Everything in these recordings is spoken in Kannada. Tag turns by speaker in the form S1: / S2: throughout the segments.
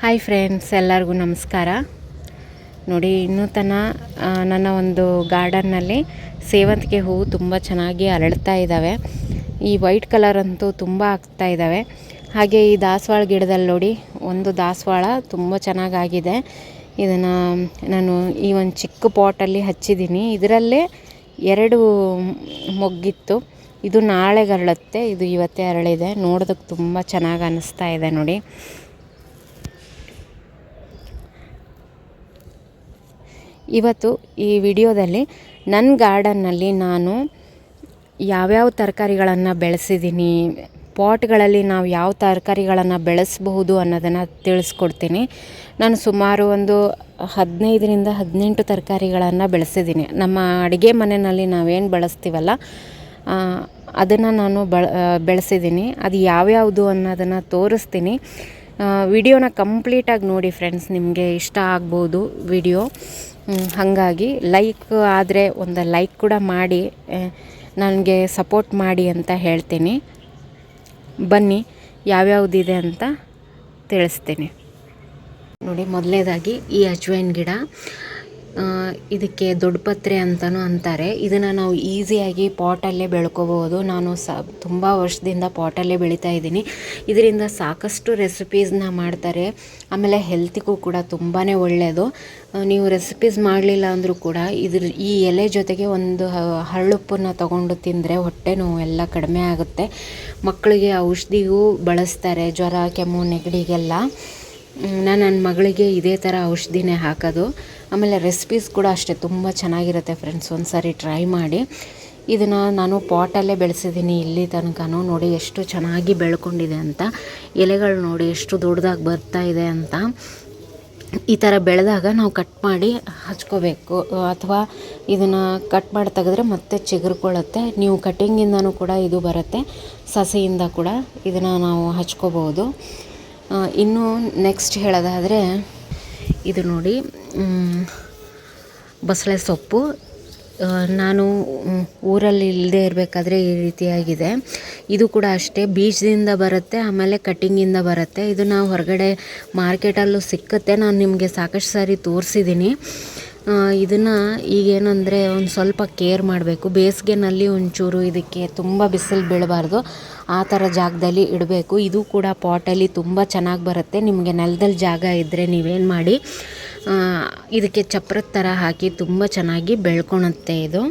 S1: ಹಾಯ್ ಫ್ರೆಂಡ್ಸ್ ಎಲ್ಲರಿಗೂ ನಮಸ್ಕಾರ. ನೋಡಿ ಇನ್ನೂ ತನ ನನ್ನ ಒಂದು ಗಾರ್ಡನ್ನಲ್ಲಿ ಸೇವಂತಿಗೆ ಹೂವು ತುಂಬ ಚೆನ್ನಾಗಿ ಅರಳ್ತಾ ಇದ್ದಾವೆ ಈ ವೈಟ್ ಕಲರ್ ಅಂತೂ ತುಂಬ ಆಗ್ತಾ ಇದ್ದಾವೆ ಹಾಗೆ ಈ ದಾಸವಾಳ ಗಿಡದಲ್ಲಿ ನೋಡಿ, ಒಂದು ದಾಸವಾಳ ತುಂಬ ಚೆನ್ನಾಗಾಗಿದೆ. ಇದನ್ನು ನಾನು ಈ ಒಂದು ಚಿಕ್ಕ ಪಾಟಲ್ಲಿ ಹಚ್ಚಿದ್ದೀನಿ ಇದರಲ್ಲೇ ಎರಡು ಮೊಗ್ಗಿತ್ತು. ಇದು ನಾಳೆಗೆ ಅರಳುತ್ತೆ. ಇದು ಇವತ್ತೇ ಅರಳಿದೆ. ನೋಡೋದಕ್ಕೆ ತುಂಬ ಚೆನ್ನಾಗಿ ಅನ್ನಿಸ್ತಾ ಇದೆ ನೋಡಿ. ಇವತ್ತು ಈ ವಿಡಿಯೋದಲ್ಲಿ ನನ್ನ ಗಾರ್ಡನ್ನಲ್ಲಿ ನಾನು ಯಾವ್ಯಾವ ತರಕಾರಿಗಳನ್ನು ಬೆಳೆಸಿದ್ದೀನಿ, ಪಾಟ್ಗಳಲ್ಲಿ ನಾವು ಯಾವ ತರಕಾರಿಗಳನ್ನು ಬೆಳೆಸಬಹುದು ಅನ್ನೋದನ್ನು ತಿಳಿಸ್ಕೊಡ್ತೀನಿ. ನಾನು ಸುಮಾರು ಒಂದು ಹದಿನೈದರಿಂದ ಹದಿನೆಂಟು ತರಕಾರಿಗಳನ್ನು ಬೆಳೆಸಿದ್ದೀನಿ. ನಮ್ಮ ಅಡುಗೆ ಮನೆಯಲ್ಲಿ ನಾವೇನು ಬಳಸ್ತೀವಲ್ಲ ಅದನ್ನು ನಾನು ಬಳ ಬೆಳೆಸಿದ್ದೀನಿ. ಅದು ಯಾವ್ಯಾವುದು ಅನ್ನೋದನ್ನು ತೋರಿಸ್ತೀನಿ. ವಿಡಿಯೋನ ಕಂಪ್ಲೀಟಾಗಿ ನೋಡಿ ಫ್ರೆಂಡ್ಸ್, ನಿಮಗೆ ಇಷ್ಟ ಆಗ್ಬೋದು ವಿಡಿಯೋ. ಹಾಗಾಗಿ ಲೈಕ್ ಆದರೆ ಒಂದು ಲೈಕ್ ಕೂಡ ಮಾಡಿ ನನಗೆ ಸಪೋರ್ಟ್ ಮಾಡಿ ಅಂತ ಹೇಳ್ತೀನಿ. ಬನ್ನಿ, ಯಾವ್ಯಾವುದಿದೆ ಅಂತ ತಿಳಿಸ್ತೀನಿ. ನೋಡಿ ಮೊದಲನೇದಾಗಿ ಈ ಅಜ್ವೈನ್ ಗಿಡ. ಇದಕ್ಕೆ ದೊಡ್ಡಪತ್ರೆ ಅಂತಲೂ ಅಂತಾರೆ. ಇದನ್ನು ನಾವು ಈಸಿಯಾಗಿ ಪಾಟಲ್ಲೇ ಬೆಳ್ಕೋಬೋದು ನಾನು ಸ, ತುಂಬ ವರ್ಷದಿಂದ ಪಾಟಲ್ಲೇ ಬೆಳೀತಾ ಇದ್ದೀನಿ. ಇದರಿಂದ ಸಾಕಷ್ಟು ರೆಸಿಪೀಸ್ನ ಮಾಡ್ತಾರೆ. ಆಮೇಲೆ ಹೆಲ್ತಿಗೂ ಕೂಡ ತುಂಬಾ ಒಳ್ಳೆಯದು ನೀವು ರೆಸಿಪೀಸ್ ಮಾಡಲಿಲ್ಲ ಅಂದರೂ ಕೂಡ ಇದ್ರ, ಈ ಎಲೆ ಜೊತೆಗೆ ಒಂದು ಹರಳುಪ್ಪನ್ನು ತಗೊಂಡು ತಿಂದರೆ ಹೊಟ್ಟೆ ನೋವು ಎಲ್ಲ ಕಡಿಮೆ ಆಗುತ್ತೆ. ಮಕ್ಕಳಿಗೆ ಔಷಧಿಗೂ ಬಳಸ್ತಾರೆ, ಜ್ವರ, ಕೆಮ್ಮು, ನೆಗಡಿಗೆಲ್ಲ. ನಾನು ನನ್ನ ಮಗಳಿಗೆ ಇದೇ ಥರ ಔಷಧಿನೇ ಹಾಕೋದು. ಆಮೇಲೆ ರೆಸಿಪೀಸ್ ಕೂಡ ಅಷ್ಟೇ ತುಂಬ ಚೆನ್ನಾಗಿರುತ್ತೆ ಫ್ರೆಂಡ್ಸ್ ಒಂದು ಸಾರಿ ಟ್ರೈ ಮಾಡಿ. ಇದನ್ನು ನಾನು ಪಾಟಲ್ಲೇ ಬೆಳೆಸಿದ್ದೀನಿ ಇಲ್ಲಿ ತನಕನೂ ನೋಡಿ ಎಷ್ಟು ಚೆನ್ನಾಗಿ ಬೆಳ್ಕೊಂಡಿದೆ ಅಂತ. ಎಲೆಗಳು ನೋಡಿ ಎಷ್ಟು ದೊಡ್ಡದಾಗಿ ಬರ್ತಾ ಇದೆ ಅಂತ. ಈ ಥರ ಬೆಳೆದಾಗ ನಾವು ಕಟ್ ಮಾಡಿ ಹಚ್ಕೋಬೇಕು. ಅಥವಾ ಇದನ್ನು ಕಟ್ ಮಾಡಿ ತೆಗೆದ್ರೆ ಮತ್ತೆ ಚಿಗುರ್ಕೊಳ್ಳುತ್ತೆ. ನೀವು ಕಟ್ಟಿಂಗಿಂದನೂ ಕೂಡ ಇದು ಬರುತ್ತೆ. ಸಸಿಯಿಂದ ಕೂಡ ಇದನ್ನು ನಾವು ಹಚ್ಕೋಬೋದು ಇನ್ನು ನೆಕ್ಸ್ಟ್ ಹೇಳೋದಾದರೆ, ಇದು ನೋಡಿ ಬಸಳೆ ಸೊಪ್ಪು. ನಾನು ಊರಲ್ಲಿ ಇಲ್ಲದೆ ಇರಬೇಕಾದ್ರೆ ಈ ರೀತಿಯಾಗಿದೆ. ಇದು ಕೂಡ ಅಷ್ಟೇ, ಬೀಜದಿಂದ ಬರುತ್ತೆ, ಆಮೇಲೆ ಕಟ್ಟಿಂಗಿಂದ ಬರುತ್ತೆ. ಇದು ನಾವು ಹೊರಗಡೆ ಮಾರ್ಕೆಟಲ್ಲೂ ಸಿಕ್ಕತ್ತೆ. ನಾನು ನಿಮಗೆ ಸಾಕಷ್ಟು ಸಾರಿ ತೋರಿಸಿದ್ದೀನಿ ಇದನ್ನು ಈಗೇನಂದರೆ ಒಂದು ಸ್ವಲ್ಪ ಕೇರ್ ಮಾಡಬೇಕು. ಬೇಸಿಗೆನಲ್ಲಿ ಒಂಚೂರು ಇದಕ್ಕೆ ತುಂಬ ಬಿಸಿಲು ಬೀಳಬಾರ್ದು. ಆ ಥರ ಜಾಗದಲ್ಲಿ ಇಡಬೇಕು. ಇದು ಕೂಡ ಪಾಟಲ್ಲಿ ತುಂಬ ಚೆನ್ನಾಗಿ ಬರುತ್ತೆ. ನಿಮಗೆ ನೆಲದಲ್ಲಿ ಜಾಗ ಇದ್ದರೆ ನೀವೇನು ಮಾಡಿ ಇದಕ್ಕೆ ಚಪ್ರದ ಥರ ಹಾಕಿ ತುಂಬ ಚೆನ್ನಾಗಿ ಬೆಳ್ಕೊಳುತ್ತೆ ಇದು.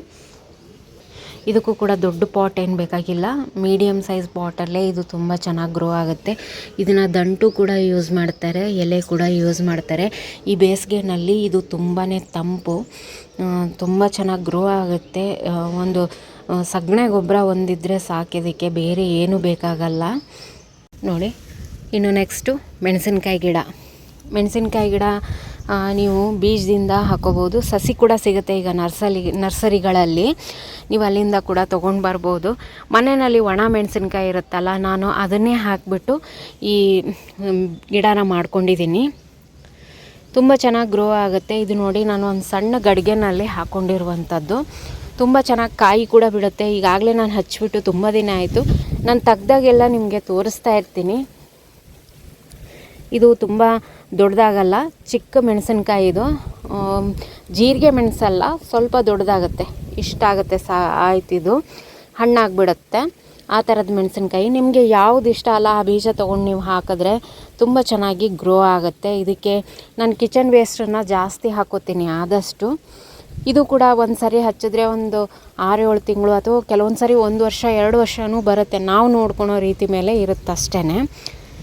S1: ಇದಕ್ಕೂ ಕೂಡ ದೊಡ್ಡ ಪಾಟ್ ಏನು ಬೇಕಾಗಿಲ್ಲ. ಮೀಡಿಯಮ್ ಸೈಜ್ ಪಾಟಲ್ಲೇ ಇದು ತುಂಬ ಚೆನ್ನಾಗಿ ಗ್ರೋ ಆಗುತ್ತೆ. ಇದನ್ನು ದಂಟು ಕೂಡ ಯೂಸ್ ಮಾಡ್ತಾರೆ, ಎಲೆ ಕೂಡ ಯೂಸ್ ಮಾಡ್ತಾರೆ. ಈ ಬೇಸಿಗೆನಲ್ಲಿ ಇದು ತುಂಬಾ ತಂಪು ತುಂಬ ಚೆನ್ನಾಗಿ ಗ್ರೋ ಆಗುತ್ತೆ. ಒಂದು ಸಗಣೆ ಗೊಬ್ಬರ ಒಂದಿದ್ರೆ ಸಾಕಿದಕ್ಕೆ ಬೇರೆ ಏನೂ ಬೇಕಾಗಲ್ಲ. ನೋಡಿ, ಇನ್ನು ನೆಕ್ಸ್ಟು ಮೆಣಸಿನ್ಕಾಯಿ ಗಿಡ. ಮೆಣಸಿನ್ಕಾಯಿ ಗಿಡ ನೀವು ಬೀಜದಿಂದ ಹಾಕೋಬೋದು. ಸಸಿ ಕೂಡ ಸಿಗುತ್ತೆ ಈಗ ನರ್ಸಲಿ, ನರ್ಸರಿಗಳಲ್ಲಿ. ನೀವು ಅಲ್ಲಿಂದ ಕೂಡ ತೊಗೊಂಡು ಬರ್ಬೋದು. ಮನೆಯಲ್ಲಿ ಒಣ ಮೆಣಸಿನ್ಕಾಯಿ ಇರುತ್ತಲ್ಲ, ನಾನು ಅದನ್ನೇ ಹಾಕಿಬಿಟ್ಟು ಈ ಗಿಡನ ಮಾಡ್ಕೊಂಡಿದ್ದೀನಿ. ತುಂಬ ಚೆನ್ನಾಗಿ ಗ್ರೋ ಆಗುತ್ತೆ. ಇದು ನೋಡಿ ನಾನು ಒಂದು ಸಣ್ಣ ಗಡಿಗೆನಲ್ಲಿ ಹಾಕ್ಕೊಂಡಿರುವಂಥದ್ದು ತುಂಬ ಚೆನ್ನಾಗಿ ಕಾಯಿ ಕೂಡ ಬಿಡುತ್ತೆ. ಈಗಾಗಲೇ ನಾನು ಹಚ್ಚಿಬಿಟ್ಟು ತುಂಬ ದಿನ ಆಯಿತು. ನಾನು ತೆಗ್ದಾಗೆಲ್ಲ ನಿಮಗೆ ತೋರಿಸ್ತಾ ಇರ್ತೀನಿ. ಇದು ತುಂಬ ದೊಡ್ಡದಾಗಲ್ಲ, ಚಿಕ್ಕ ಮೆಣಸಿನ್ಕಾಯಿ ಇದು. ಜೀರಿಗೆ ಮೆಣಸಲ್ಲ, ಸ್ವಲ್ಪ ದೊಡ್ಡದಾಗುತ್ತೆ. ಇಷ್ಟಾಗುತ್ತೆ ಸಾ, ಆಯ್ತು ಇದು. ಹಣ್ಣಾಗ್ಬಿಡುತ್ತೆ. ಆ ಥರದ ಮೆಣಸಿನ್ಕಾಯಿ. ನಿಮಗೆ ಯಾವ್ದು ಇಷ್ಟ ಅಲ್ಲ, ಆ ಬೀಜ ತೊಗೊಂಡು ನೀವು ಹಾಕಿದ್ರೆ ತುಂಬ ಚೆನ್ನಾಗಿ ಗ್ರೋ ಆಗುತ್ತೆ. ಇದಕ್ಕೆ ನಾನು ಕಿಚನ್ ವೇಸ್ಟನ್ನು ಜಾಸ್ತಿ ಹಾಕೋತೀನಿ ಆದಷ್ಟು. ಇದು ಕೂಡ ಒಂದು ಸರಿ ಹಚ್ಚಿದ್ರೆ ಒಂದು ಆರು ಏಳು ತಿಂಗಳು ಅಥವಾ ಕೆಲವೊಂದು ಸರಿ ಒಂದು ವರ್ಷ, ಎರಡು ವರ್ಷವೂ ಬರುತ್ತೆ. ನಾವು ನೋಡ್ಕೊಳೋ ರೀತಿ ಮೇಲೆ ಇರುತ್ತೆ ಅಷ್ಟೇ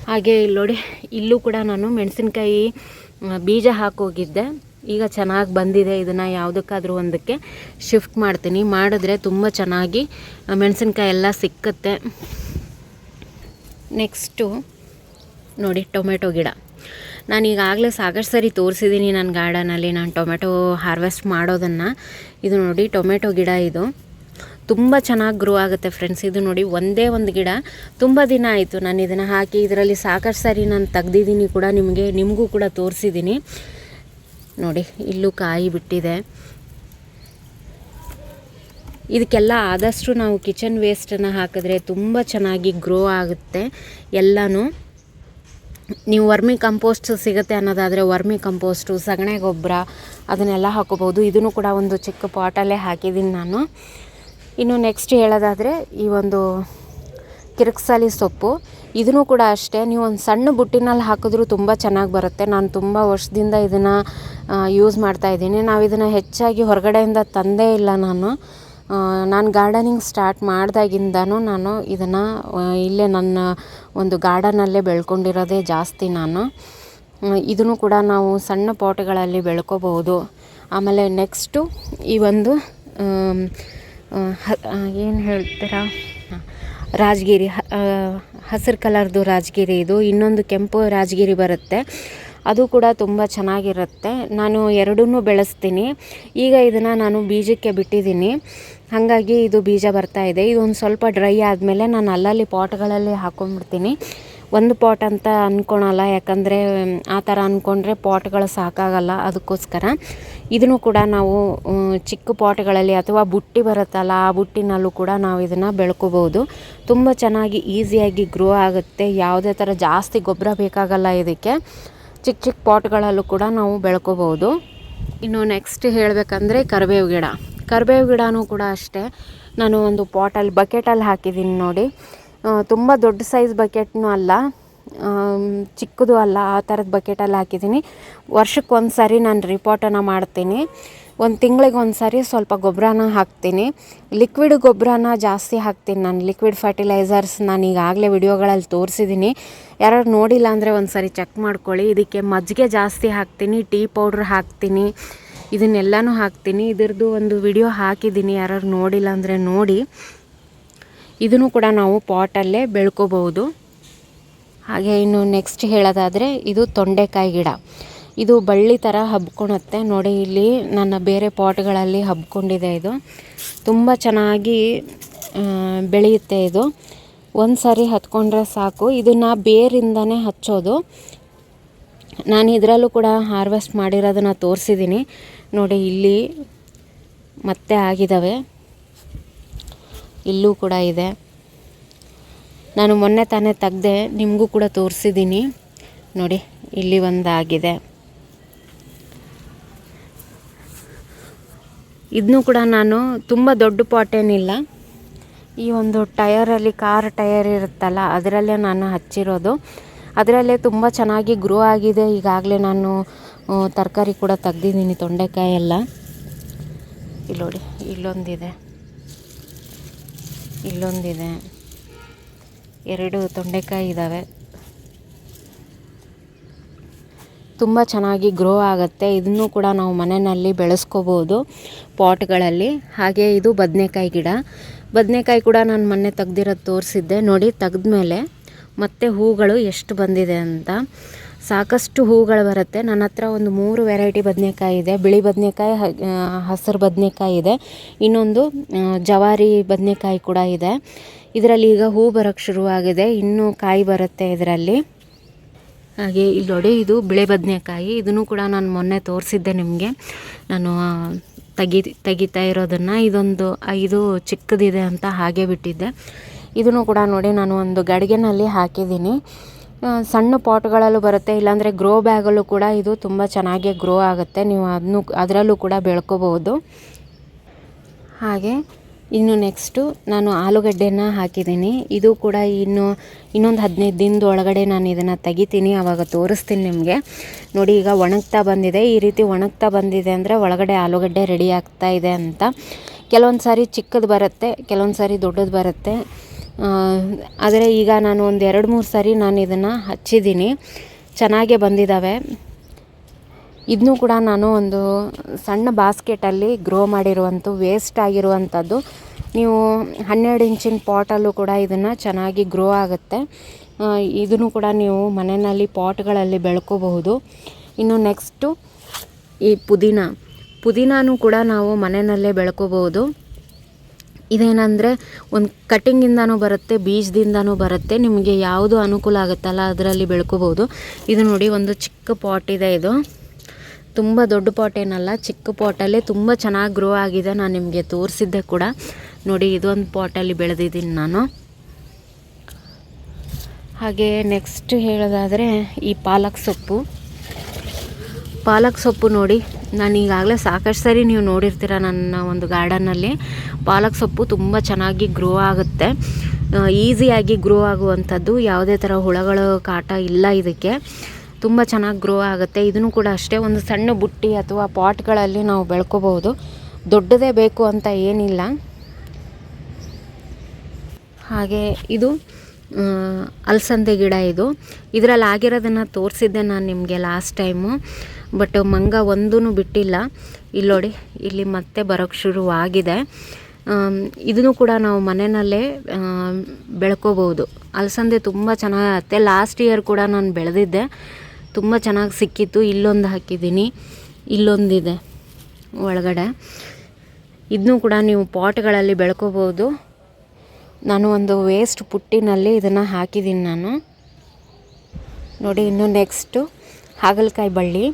S1: ಹಾಗೆ ಇಲ್ಲಿ ನೋಡಿ, ಇಲ್ಲೂ ಕೂಡ ನಾನು ಮೆಣಸಿನ್ಕಾಯಿ ಬೀಜ ಹಾಕೋಗಿದ್ದೆ ಈಗ ಚೆನ್ನಾಗಿ ಬಂದಿದೆ, ಇದನ್ನು ಯಾವುದಕ್ಕಾದ್ರೂ ಒಂದಕ್ಕೆ ಶಿಫ್ಟ್ ಮಾಡ್ತೀನಿ. ಮಾಡಿದ್ರೆ ತುಂಬ ಚೆನ್ನಾಗಿ ಮೆಣಸಿನ್ಕಾಯಿ ಎಲ್ಲ ಸಿಕ್ಕತ್ತೆ. ನೆಕ್ಸ್ಟು ನೋಡಿ, ಟೊಮೆಟೊ ಗಿಡ. ನಾನು ಈಗಾಗಲೇ ಸಾಕಷ್ಟು ಸರಿ ತೋರಿಸಿದ್ದೀನಿ ನನ್ನ ಗಾರ್ಡನಲ್ಲಿ ನಾನು ಟೊಮೆಟೊ ಹಾರ್ವೆಸ್ಟ್ ಮಾಡೋದನ್ನು. ಇದು ನೋಡಿ, ಟೊಮೆಟೊ ಗಿಡ ಇದು. ತುಂಬ ಚೆನ್ನಾಗಿ ಗ್ರೋ ಆಗುತ್ತೆ ಫ್ರೆಂಡ್ಸ್ ಇದು ನೋಡಿ ಒಂದೇ ಒಂದು ಗಿಡ. ತುಂಬ ದಿನ ಆಯಿತು ನಾನು ಇದನ್ನು ಹಾಕಿ ಇದರಲ್ಲಿ ಸಾಕಷ್ಟು ಸಾರಿ ನಾನು ತೆಗ್ದಿದ್ದೀನಿ ಕೂಡ ನಿಮಗೆ, ನಿಮಗೂ ಕೂಡ ತೋರಿಸಿದ್ದೀನಿ ನೋಡಿ, ಇಲ್ಲೂ ಕಾಯಿ ಬಿಟ್ಟಿದೆ. ಇದಕ್ಕೆಲ್ಲ ಆದಷ್ಟು ನಾವು ಕಿಚನ್ ವೇಸ್ಟನ್ನು ಹಾಕಿದ್ರೆ ತುಂಬ ಚೆನ್ನಾಗಿ ಗ್ರೋ ಆಗುತ್ತೆ ಎಲ್ಲನೂ. ನೀವು ವರ್ಮಿ ಕಂಪೋಸ್ಟ್ ಸಿಗುತ್ತೆ ಅನ್ನೋದಾದರೆ ವರ್ಮಿ ಕಂಪೋಸ್ಟು ಸಗಣಿ ಗೊಬ್ಬರ, ಅದನ್ನೆಲ್ಲ ಹಾಕೋಬೋದು ಇದನ್ನು ಕೂಡ ಒಂದು ಚಿಕ್ಕ ಪಾಟಲ್ಲೇ ಹಾಕಿದ್ದೀನಿ ನಾನು. ಇನ್ನು ನೆಕ್ಸ್ಟ್ ಹೇಳೋದಾದರೆ ಈ ಒಂದು ಕಿರಕ್ಸಾಲಿ ಸೊಪ್ಪು. ಇದನ್ನು ಕೂಡ ಅಷ್ಟೇ, ನೀವು ಒಂದು ಸಣ್ಣ ಬುಟ್ಟಿನಲ್ಲಿ ಹಾಕಿದ್ರೂ ತುಂಬ ಚೆನ್ನಾಗಿ ಬರುತ್ತೆ. ನಾನು ತುಂಬ ವರ್ಷದಿಂದ ಇದನ್ನು ಯೂಸ್ ಮಾಡ್ತಾಯಿದ್ದೀನಿ ನಾವು ಇದನ್ನು ಹೆಚ್ಚಾಗಿ ಹೊರಗಡೆಯಿಂದ ತಂದೇ ಇಲ್ಲ ನಾನು. ನಾನು ಗಾರ್ಡನಿಂಗ್ ಸ್ಟಾರ್ಟ್ ಮಾಡಿದಾಗಿಂದನೂ ನಾನು ಇದನ್ನು ಇಲ್ಲೇ ನನ್ನ ಒಂದು ಗಾರ್ಡನಲ್ಲೇ ಬೆಳ್ಕೊಂಡಿರೋದೇ ಜಾಸ್ತಿ ನಾನು. ಇದನ್ನು ಕೂಡ ನಾವು ಸಣ್ಣ ಪಾಟ್ಗಳಲ್ಲಿ ಬೆಳ್ಕೋಬಹುದು. ಆಮೇಲೆ ನೆಕ್ಸ್ಟು ಈ ಒಂದು ಏನು ಹೇಳ್ತೀರಾ? ರಾಜಗಿರಿ ಹಸಿರು ಕಲರ್ದು ರಾಜಗಿರಿ ಇದು. ಇನ್ನೊಂದು ಕೆಂಪು ರಾಜಗಿರಿ ಬರುತ್ತೆ. ಅದು ಕೂಡ ತುಂಬ ಚೆನ್ನಾಗಿರುತ್ತೆ. ನಾನು ಎರಡೂ ಬೆಳೆಸ್ತೀನಿ. ಈಗ ಇದನ್ನು ನಾನು ಬೀಜಕ್ಕೆ ಬಿಟ್ಟಿದ್ದೀನಿ. ಹಾಗಾಗಿ ಇದು ಬೀಜ ಬರ್ತಾ ಇದೆ. ಇದೊಂದು ಸ್ವಲ್ಪ ಡ್ರೈ ಆದಮೇಲೆ ನಾನು ಅಲ್ಲಲ್ಲಿ ಪಾಟ್ಗಳಲ್ಲಿ ಹಾಕೊಂಡ್ಬಿಡ್ತೀನಿ. ಒಂದು ಪಾಟ್ ಅಂತ ಅಂದ್ಕೊಳಲ್ಲ ಯಾಕಂದರೆ ಆ ಥರ ಅಂದ್ಕೊಂಡ್ರೆ ಪಾಟ್ಗಳು ಸಾಕಾಗಲ್ಲ ಅದಕ್ಕೋಸ್ಕರ. ಇದನ್ನು ಕೂಡ ನಾವು ಚಿಕ್ಕ ಪಾಟ್ಗಳಲ್ಲಿ ಅಥವಾ ಬುಟ್ಟಿ ಬರುತ್ತಲ್ಲ, ಆ ಬುಟ್ಟಿನಲ್ಲೂ ಕೂಡ ನಾವು ಇದನ್ನು ಬೆಳ್ಕೋಬೋದು. ತುಂಬ ಚೆನ್ನಾಗಿ ಈಸಿಯಾಗಿ ಗ್ರೋ ಆಗುತ್ತೆ. ಯಾವುದೇ ಥರ ಜಾಸ್ತಿ ಗೊಬ್ಬರ ಬೇಕಾಗಲ್ಲ ಇದಕ್ಕೆ. ಚಿಕ್ಕ ಚಿಕ್ಕ ಪಾಟ್ಗಳಲ್ಲೂ ಕೂಡ ನಾವು ಬೆಳ್ಕೋಬೋದು. ಇನ್ನು ನೆಕ್ಸ್ಟ್ ಹೇಳಬೇಕಂದ್ರೆ ಕರಿಬೇವು ಗಿಡ. ಕರಿಬೇವು ಗಿಡನೂ ಕೂಡ ಅಷ್ಟೇ. ನಾನು ಒಂದು ಪಾಟಲ್ಲಿ ಬಕೆಟಲ್ಲಿ ಹಾಕಿದ್ದೀನಿ ನೋಡಿ. ತುಂಬ ದೊಡ್ಡ ಸೈಜ್ ಬಕೆಟ್ನೂ ಅಲ್ಲ. ಚಿಕ್ಕದು ಅಲ್ಲ, ಆ ಥರದ ಬಕೆಟಲ್ಲಿ ಹಾಕಿದ್ದೀನಿ ವರ್ಷಕ್ಕೆ ಒಂದು ಸಾರಿ ನಾನು ರಿಪೋರ್ಟನ್ನು ಮಾಡ್ತೀನಿ. ಒಂದು ತಿಂಗಳಿಗೆ ಒಂದು ಸಾರಿ ಸ್ವಲ್ಪ ಗೊಬ್ಬರನ ಹಾಕ್ತೀನಿ. ಲಿಕ್ವಿಡ್ ಗೊಬ್ಬರನ ಜಾಸ್ತಿ ಹಾಕ್ತೀನಿ ನಾನು. ಲಿಕ್ವಿಡ್ ಫರ್ಟಿಲೈಸರ್ಸ್ ನಾನು ಈಗಾಗಲೇ ವಿಡಿಯೋಗಳಲ್ಲಿ ತೋರಿಸಿದ್ದೀನಿ ಯಾರು ನೋಡಿಲ್ಲ ಅಂದರೆ ಒಂದು ಸಾರಿ ಚೆಕ್ ಮಾಡ್ಕೊಳ್ಳಿ. ಇದಕ್ಕೆ ಮಜ್ಜಿಗೆ ಜಾಸ್ತಿ ಹಾಕ್ತೀನಿ, ಟೀ ಪೌಡ್ರ್ ಹಾಕ್ತೀನಿ. ಇದನ್ನೆಲ್ಲನೂ ಹಾಕ್ತೀನಿ. ಇದ್ರದ್ದು ಒಂದು ವಿಡಿಯೋ ಹಾಕಿದ್ದೀನಿ ಯಾರು ನೋಡಿಲ್ಲ ಅಂದರೆ ನೋಡಿ. ಇದನ್ನು ಕೂಡ ನಾವು ಪಾಟಲ್ಲೇ ಬೆಳ್ಕೋಬಹುದು. ಹಾಗೆ ಇನ್ನು ನೆಕ್ಸ್ಟ್ ಹೇಳೋದಾದರೆ ಇದು ತೊಂಡೆಕಾಯಿ ಗಿಡ. ಇದು ಬಳ್ಳಿ ಥರ ಹಬ್ಕೊಳತ್ತೆ ನೋಡಿ ಇಲ್ಲಿ ನನ್ನ ಬೇರೆ ಪಾಟ್ಗಳಲ್ಲಿ ಹಬ್ಕೊಂಡಿದೆ ಇದು. ತುಂಬ ಚೆನ್ನಾಗಿ ಬೆಳೆಯುತ್ತೆ ಇದು. ಒಂದು ಸಾರಿ ಹತ್ಕೊಂಡ್ರೆ ಸಾಕು. ಇದನ್ನು ಬೇರಿಂದನೇ ಹಚ್ಚೋದು. ನಾನು ಇದರಲ್ಲೂ ಕೂಡ ಹಾರ್ವೆಸ್ಟ್ ಮಾಡಿರೋದನ್ನು ತೋರಿಸಿದ್ದೀನಿ ನೋಡಿ ಇಲ್ಲಿ ಮತ್ತೆ ಆಗಿದ್ದಾವೆ ಇಲ್ಲೂ ಕೂಡ ಇದೆ. ನಾನು ಮೊನ್ನೆ ತಾನೇ ತೆಗ್ದೆ, ನಿಮಗೂ ಕೂಡ ತೋರಿಸಿದ್ದೀನಿ. ನೋಡಿ, ಇಲ್ಲಿ ಒಂದು ಆಗಿದೆ ಇದನ್ನು ಕೂಡ ನಾನು, ತುಂಬ ದೊಡ್ಡ ಪಾಟ್ ಏನಿಲ್ಲ. ಈ ಒಂದು ಟಯರಲ್ಲಿ ಕಾರ್ ಟಯರ್ ಇರುತ್ತಲ್ಲ, ಅದರಲ್ಲೇ ನಾನು ಹಚ್ಚಿರೋದು. ಅದರಲ್ಲೇ ತುಂಬ ಚೆನ್ನಾಗಿ ಗ್ರೋ ಆಗಿದೆ. ಈಗಾಗಲೇ ನಾನು ತರಕಾರಿ ಕೂಡ ತೆಗ್ದಿದ್ದೀನಿ ತೊಂಡೆಕಾಯಿ ಎಲ್ಲ ಇಲ್ಲಿ ನೋಡಿ, ಇಲ್ಲೊಂದಿದೆ. ಇಲ್ಲೊಂದಿದೆ. ಎರಡು ತೊಂಡೆಕಾಯಿ ಇದ್ದಾವೆ ತುಂಬ ಚೆನ್ನಾಗಿ ಗ್ರೋ ಆಗುತ್ತೆ. ಇದನ್ನು ಕೂಡ ನಾವು ಮನೆಯಲ್ಲಿ ಬೆಳೆಸ್ಕೋಬೋದು ಪಾಟ್ಗಳಲ್ಲಿ. ಹಾಗೆ ಇದು ಬದನೆಕಾಯಿ ಗಿಡ. ಬದನೆಕಾಯಿ ಕೂಡ ನಾನು ಮೊನ್ನೆ ತೆಗ್ದಿರೋದು ತೋರಿಸಿದ್ದೆ. ನೋಡಿ, ತೆಗ್ದ್ಮೇಲೆ ಮತ್ತೆ ಹೂಗಳು ಎಷ್ಟು ಬಂದಿದೆ ಅಂತ. ಸಾಕಷ್ಟು ಹೂಗಳು ಬರುತ್ತೆ. ನನ್ನ ಹತ್ರ ಒಂದು ಮೂರು ವೆರೈಟಿ ಬದನೆಕಾಯಿ ಇದೆ. ಬಿಳಿ ಬದನೆಕಾಯಿ ಹಸಿರು ಬದನೆಕಾಯಿ ಇದೆ. ಇನ್ನೊಂದು ಜವಾರಿ ಬದನೆಕಾಯಿ ಕೂಡ ಇದೆ. ಇದರಲ್ಲಿ ಈಗ ಹೂ ಬರೋಕ್ಕೆ ಶುರುವಾಗಿದೆ. ಇನ್ನೂ ಕಾಯಿ ಬರುತ್ತೆ ಇದರಲ್ಲಿ. ಹಾಗೆ ಇಲ್ಲಿ ನೋಡಿ, ಇದು ಬಿಳೆ ಬದನೆಕಾಯಿ. ಇದನ್ನು ಕೂಡ ನಾನು ಮೊನ್ನೆ ತೋರಿಸಿದ್ದೆ ನಿಮಗೆ. ನಾನು ತಗಿ ತೆಗಿ, ತೆಗಿತಾ ಇರೋದನ್ನು. ಇದೊಂದು ಐದು ಚಿಕ್ಕದಿದೆ ಅಂತ ಹಾಗೆ ಬಿಟ್ಟಿದ್ದೆ. ಇದನ್ನು ಕೂಡ ನೋಡಿ, ನಾನು ಒಂದು ಗಡಿಗೆನಲ್ಲಿ ಹಾಕಿದ್ದೀನಿ. ಸಣ್ಣ ಪಾಟ್ಗಳಲ್ಲೂ ಬರುತ್ತೆ, ಇಲ್ಲಾಂದರೆ ಗ್ರೋ ಬ್ಯಾಗಲ್ಲೂ ಕೂಡ ಇದು ತುಂಬ ಚೆನ್ನಾಗಿ ಗ್ರೋ ಆಗುತ್ತೆ. ನೀವು ಅದನ್ನು ಅದರಲ್ಲೂ ಕೂಡ ಬೆಳ್ಕೋಬಹುದು. ಹಾಗೆ, ಇನ್ನು ನೆಕ್ಸ್ಟು ನಾನು ಆಲೂಗಡ್ಡೆನ ಹಾಕಿದ್ದೀನಿ. ಇದು ಕೂಡ ಇನ್ನು, ಇನ್ನೊಂದು ಹದಿನೈದು ದಿನದ ಒಳಗಡೆ ನಾನು ಇದನ್ನು ತೆಗಿತೀನಿ ಆವಾಗ ತೋರಿಸ್ತೀನಿ ನಿಮಗೆ. ನೋಡಿ, ಈಗ ಒಣಗ್ತಾ ಬಂದಿದೆ. ಈ ರೀತಿ ಒಣಗ್ತಾ ಬಂದಿದೆ ಅಂದರೆ ಒಳಗಡೆ ಆಲೂಗಡ್ಡೆ ರೆಡಿ ಆಗ್ತಾ ಇದೆ ಅಂತ. ಕೆಲವೊಂದು ಸಾರಿ ಚಿಕ್ಕದು ಬರುತ್ತೆ ಕೆಲವೊಂದು ಸಾರಿ ದೊಡ್ಡದು ಬರುತ್ತೆ. ಆದರೆ ಈಗ ನಾನು ಒಂದು ಎರಡು ಮೂರು ಸಾರಿ ನಾನು ಇದನ್ನು ಹಚ್ಚಿದ್ದೀನಿ. ಚೆನ್ನಾಗೇ ಬಂದಿದ್ದಾವೆ. ಇದನ್ನು ಕೂಡ ನಾನು ಒಂದು ಸಣ್ಣ ಬಾಸ್ಕೆಟಲ್ಲಿ ಗ್ರೋ ಮಾಡಿರುವಂಥ ವೇಸ್ಟ್ ಆಗಿರುವಂಥದ್ದು. ನೀವು ಹನ್ನೆರಡು ಇಂಚಿನ ಪಾಟಲ್ಲೂ ಕೂಡ ಇದನ್ನು ಚೆನ್ನಾಗಿ ಗ್ರೋ ಆಗುತ್ತೆ. ಇದನ್ನು ಕೂಡ ನೀವು ಮನೆಯಲ್ಲಿ ಪಾಟ್ಗಳಲ್ಲಿ ಬೆಳ್ಕೋಬಹುದು. ಇನ್ನು ನೆಕ್ಸ್ಟು ಈ ಪುದೀನ. ಪುದೀನೂ ಕೂಡ ನಾವು ಮನೆಯಲ್ಲೇ ಬೆಳ್ಕೋಬಹುದು. ಇದೇನಂದರೆ ಒಂದು ಕಟಿಂಗಿಂದನೂ ಬರುತ್ತೆ, ಬೀಜದಿಂದನೂ ಬರುತ್ತೆ, ನಿಮಗೆ ಯಾವುದು ಅನುಕೂಲ ಆಗುತ್ತಲ್ಲ ಅದರಲ್ಲಿ ಬೆಳ್ಕೋಬೋದು. ಇದು ನೋಡಿ ಒಂದು ಚಿಕ್ಕ ಪಾಟ್ ಇದೆ ಇದು. ತುಂಬ ದೊಡ್ಡ ಪಾಟ್ ಏನಲ್ಲ, ಚಿಕ್ಕ ಪಾಟಲ್ಲೇ ತುಂಬ ಚೆನ್ನಾಗಿ ಗ್ರೋ ಆಗಿದೆ ನಾನು ನಿಮಗೆ ತೋರಿಸಿದ್ದೆ ಕೂಡ. ನೋಡಿ ಇದೊಂದು ಪಾಟಲ್ಲಿ ಬೆಳೆದಿದ್ದೀನಿ ನಾನು. ಹಾಗೆ ನೆಕ್ಸ್ಟ್ ಹೇಳೋದಾದರೆ ಈ ಪಾಲಕ್ ಸೊಪ್ಪು. ಪಾಲಕ್ ಸೊಪ್ಪು ನೋಡಿ ನಾನು ಈಗಾಗಲೇ ಸಾಕಷ್ಟು ಸರಿ ನೀವು ನೋಡಿರ್ತೀರ ನನ್ನ ಒಂದು ಗಾರ್ಡನ್ನಲ್ಲಿ ಪಾಲಕ್ ಸೊಪ್ಪು ತುಂಬ ಚೆನ್ನಾಗಿ ಗ್ರೋ ಆಗುತ್ತೆ. ಈಸಿಯಾಗಿ ಗ್ರೋ ಆಗುವಂಥದ್ದು. ಯಾವುದೇ ಥರ ಹುಳಗಳ ಕಾಟ ಇಲ್ಲ ಇದಕ್ಕೆ. ತುಂಬ ಚೆನ್ನಾಗಿ ಗ್ರೋ ಆಗುತ್ತೆ. ಇದನ್ನು ಕೂಡ ಅಷ್ಟೇ ಒಂದು ಸಣ್ಣ ಬುಟ್ಟಿ ಅಥವಾ ಪಾಟ್ಗಳಲ್ಲಿ ನಾವು ಬೆಳ್ಕೋಬಹುದು. ದೊಡ್ಡದೇ ಬೇಕು ಅಂತ ಏನಿಲ್ಲ. ಹಾಗೆ ಇದು ಅಲಸಂದೆ ಗಿಡ ಇದು. ಇದರಲ್ಲಿ ಆಗಿರೋದನ್ನು ತೋರಿಸಿದ್ದೆ ನಾನು ನಿಮಗೆ ಲಾಸ್ಟ್ ಟೈಮು ಬಟ್ ಮಂಗ ಒಂದೂ ಬಿಟ್ಟಿಲ್ಲ. ಇಲ್ಲಿ ನೋಡಿ, ಇಲ್ಲಿ ಮತ್ತೆ ಬರೋಕ್ಕೆ ಶುರುವಾಗಿದೆ. ಇದನ್ನು ಕೂಡ ನಾವು ಮನೆಯಲ್ಲೇ ಬೆಳ್ಕೋಬೋದು. ಅಲಸಂದೆ ತುಂಬ ಚೆನ್ನಾಗುತ್ತೆ. ಲಾಸ್ಟ್ ಇಯರ್ ಕೂಡ ನಾನು ಬೆಳೆದಿದ್ದೆ. ತುಂಬ ಚೆನ್ನಾಗಿ ಸಿಕ್ಕಿತ್ತು. ಇಲ್ಲೊಂದು ಹಾಕಿದ್ದೀನಿ. ಇಲ್ಲೊಂದಿದೆ ಒಳಗಡೆ. ಇದನ್ನು ಕೂಡ ನೀವು ಪಾಟ್ಗಳಲ್ಲಿ ಬೆಳ್ಕೋಬೋದು. ನಾನು ಒಂದು ವೇಸ್ಟ್ ಪುಟ್ಟಿನಲ್ಲಿ ಇದನ್ನು ಹಾಕಿದ್ದೀನಿ ನಾನು. ನೋಡಿ, ಇನ್ನು ನೆಕ್ಸ್ಟು ಹಾಗಲಕಾಯಿ ಬಳ್ಳಿ.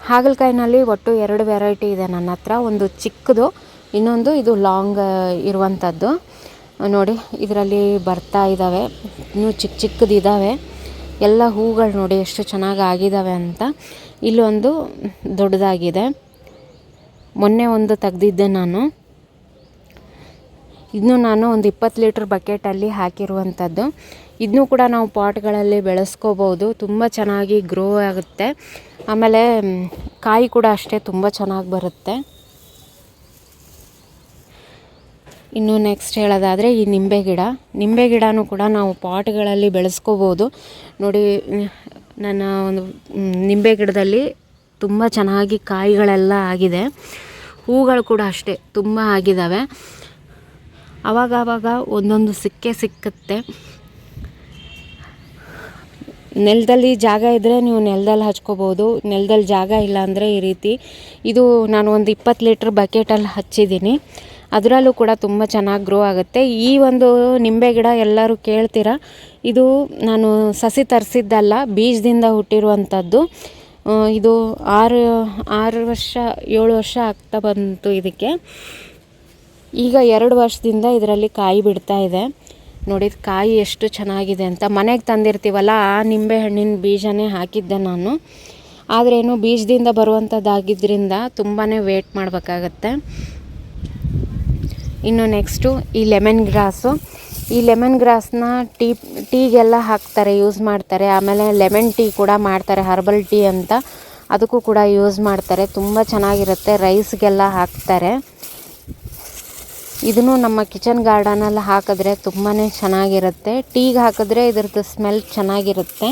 S1: ಹಾಗಲಕಾಯಿನಲ್ಲಿ ಒಟ್ಟು ಎರಡು ವೆರೈಟಿ ಇದೆ ನನ್ನ ಹತ್ರ. ಒಂದು ಚಿಕ್ಕದು, ಇನ್ನೊಂದು ಇದು ಲಾಂಗ್ ಇರುವಂಥದ್ದು ನೋಡಿ, ಇದರಲ್ಲಿ ಬರ್ತಾ ಇದ್ದಾವೆ ಇನ್ನೂ ಚಿಕ್ಕ ಚಿಕ್ಕದಿದ್ದಾವೆ ಎಲ್ಲ ಹೂಗಳು ನೋಡಿ ಎಷ್ಟು ಚೆನ್ನಾಗಿ ಆಗಿದ್ದಾವೆ ಅಂತ. ಇಲ್ಲೊಂದು ದೊಡ್ಡದಾಗಿದೆ. ಮೊನ್ನೆ ಒಂದು ತೆಗ್ದಿದ್ದೆ ನಾನು. ಇನ್ನು ನಾನು ಒಂದು ಇಪ್ಪತ್ತು ಲೀಟ್ರ್ ಬಕೆಟಲ್ಲಿ ಹಾಕಿರುವಂಥದ್ದು ಇದನ್ನು ಕೂಡ ನಾವು ಪಾಟ್ಗಳಲ್ಲಿ ಬೆಳೆಸ್ಕೋಬೋದು. ತುಂಬ ಚೆನ್ನಾಗಿ ಗ್ರೋ ಆಗುತ್ತೆ. ಆಮೇಲೆ ಕಾಯಿ ಕೂಡ ಅಷ್ಟೇ ತುಂಬ ಚೆನ್ನಾಗಿ ಬರುತ್ತೆ. ಇನ್ನು ನೆಕ್ಸ್ಟ್ ಹೇಳೋದಾದರೆ ಈ ನಿಂಬೆ ಗಿಡ. ನಿಂಬೆ ಗಿಡನೂ ಕೂಡ ನಾವು ಪಾಟ್ಗಳಲ್ಲಿ ಬೆಳೆಸ್ಕೋಬೋದು. ನೋಡಿ, ನನ್ನ ಒಂದು ನಿಂಬೆ ಗಿಡದಲ್ಲಿ ತುಂಬ ಚೆನ್ನಾಗಿ ಕಾಯಿಗಳೆಲ್ಲ ಆಗಿದೆ. ಹೂಗಳು ಕೂಡ ಅಷ್ಟೇ ತುಂಬ ಆಗಿದ್ದಾವೆ. ಆವಾಗವಾಗ ಆವಾಗ ಒಂದೊಂದು ಸಿಕ್ಕೇ ಸಿಕ್ಕುತ್ತೆ. ನೆಲದಲ್ಲಿ ಜಾಗ ಇದ್ದರೆ ನೀವು ನೆಲದಲ್ಲಿ ಹಚ್ಕೋಬೋದು. ನೆಲದಲ್ಲಿ ಜಾಗ ಇಲ್ಲ ಅಂದರೆ ಈ ರೀತಿ ಇದು ನಾನು ಒಂದು ಇಪ್ಪತ್ತು ಲೀಟ್ರ್ ಬಕೆಟಲ್ಲಿ ಹಚ್ಚಿದ್ದೀನಿ. ಅದರಲ್ಲೂ ಕೂಡ ತುಂಬ ಚೆನ್ನಾಗಿ ಗ್ರೋ ಆಗುತ್ತೆ. ಈ ಒಂದು ನಿಂಬೆ ಗಿಡ ಎಲ್ಲರೂ ಕೇಳ್ತೀರ? ಇದು ನಾನು ಸಸಿ ತರಿಸಿದ್ದಲ್ಲ, ಬೀಜದಿಂದ ಹುಟ್ಟಿರುವಂಥದ್ದು. ಇದು ಆರು ಆರು ವರ್ಷ, ಏಳು ವರ್ಷ ಆಗ್ತಾ ಬಂತು ಇದಕ್ಕೆ. ಈಗ ಎರಡು ವರ್ಷದಿಂದ ಇದರಲ್ಲಿ ಕಾಯಿ ಬಿಡ್ತಾ ಇದೆ. ನೋಡಿ ಕಾಯಿ ಎಷ್ಟು ಚೆನ್ನಾಗಿದೆ ಅಂತ ಮನೆಗೆ ತಂದಿರ್ತೀವಲ್ಲ ಆ ನಿಂಬೆ ಹಣ್ಣಿನ ಬೀಜನೇ ಹಾಕಿದ್ದೆ ನಾನು. ಆದ್ರೇನು ಬೀಜದಿಂದ ಬರುವಂಥದ್ದಾಗಿದ್ದರಿಂದ ತುಂಬಾ ವೇಟ್ ಮಾಡಬೇಕಾಗತ್ತೆ. ಇನ್ನು ನೆಕ್ಸ್ಟು ಈ ಲೆಮನ್ ಗ್ರಾಸು ಈ ಲೆಮನ್ ಗ್ರಾಸ್ನ ಟೀ, ಟೀಗೆಲ್ಲ ಹಾಕ್ತಾರೆ ಯೂಸ್ ಮಾಡ್ತಾರೆ. ಆಮೇಲೆ ಲೆಮನ್ ಟೀ ಕೂಡ ಮಾಡ್ತಾರೆ ಹರ್ಬಲ್ ಟೀ ಅಂತ. ಅದಕ್ಕೂ ಕೂಡ ಯೂಸ್ ಮಾಡ್ತಾರೆ. ತುಂಬ ಚೆನ್ನಾಗಿರುತ್ತೆ ರೈಸ್ಗೆಲ್ಲ ಹಾಕ್ತಾರೆ. ಇದನ್ನು ನಮ್ಮ ಕಿಚನ್ ಗಾರ್ಡನಲ್ಲಿ ಹಾಕಿದ್ರೆ ತುಂಬಾ ಚೆನ್ನಾಗಿರುತ್ತೆ. ಟೀಗೆ ಹಾಕಿದ್ರೆ ಇದ್ರದ್ದು ಸ್ಮೆಲ್ ಚೆನ್ನಾಗಿರುತ್ತೆ.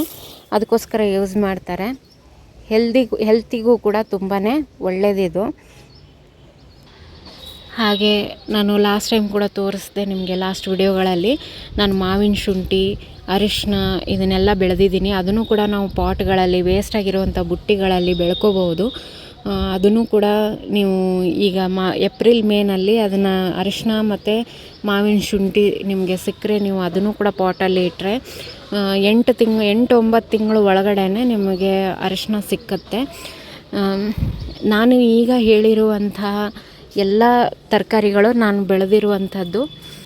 S1: ಅದಕ್ಕೋಸ್ಕರ ಯೂಸ್ ಮಾಡ್ತಾರೆ. ಹೆಲ್ದಿಗೂ ಹೆಲ್ತಿಗೂ ಕೂಡ ತುಂಬಾ ಒಳ್ಳೆಯದಿದು ಹಾಗೆ ನಾನು ಲಾಸ್ಟ್ ಟೈಮ್ ಕೂಡ ತೋರಿಸ್ದೆ ನಿಮಗೆ ಲಾಸ್ಟ್ ವಿಡಿಯೋಗಳಲ್ಲಿ ನಾನು ಮಾವಿನ ಶುಂಠಿ ಅರಿಶಿನ ಇದನ್ನೆಲ್ಲ ಬೆಳೆದಿದ್ದೀನಿ. ಅದನ್ನು ಕೂಡ ನಾವು ಪಾಟ್ಗಳಲ್ಲಿ ವೇಸ್ಟ್ ಆಗಿರುವಂಥ ಬುಟ್ಟಿಗಳಲ್ಲಿ ಬೆಳ್ಕೋಬಹುದು. ಅದನ್ನು ಕೂಡ ನೀವು ಈಗ ಮಾ, ಏಪ್ರಿಲ್ ಮೇನಲ್ಲಿ ಅದನ್ನು ಅರಿಶಿನ ಮತ್ತು ಮಾವಿನ ಶುಂಠಿ ನಿಮಗೆ ಸಿಕ್ಕರೆ ನೀವು ಅದನ್ನು ಕೂಡ ಪಾಟಲ್ಲಿ ಇಟ್ಟರೆ ಎಂಟು ತಿಂಗ್, ಎಂಟು ಒಂಬತ್ತು ತಿಂಗಳು ಒಳಗಡೆ ನಿಮಗೆ ಅರಿಶಿನ ಸಿಕ್ಕತ್ತೆ. ನಾನು ಈಗ ಹೇಳಿರುವಂತಹ ಎಲ್ಲ ತರಕಾರಿಗಳು ನಾನು ಬೆಳೆದಿರುವಂಥದ್ದು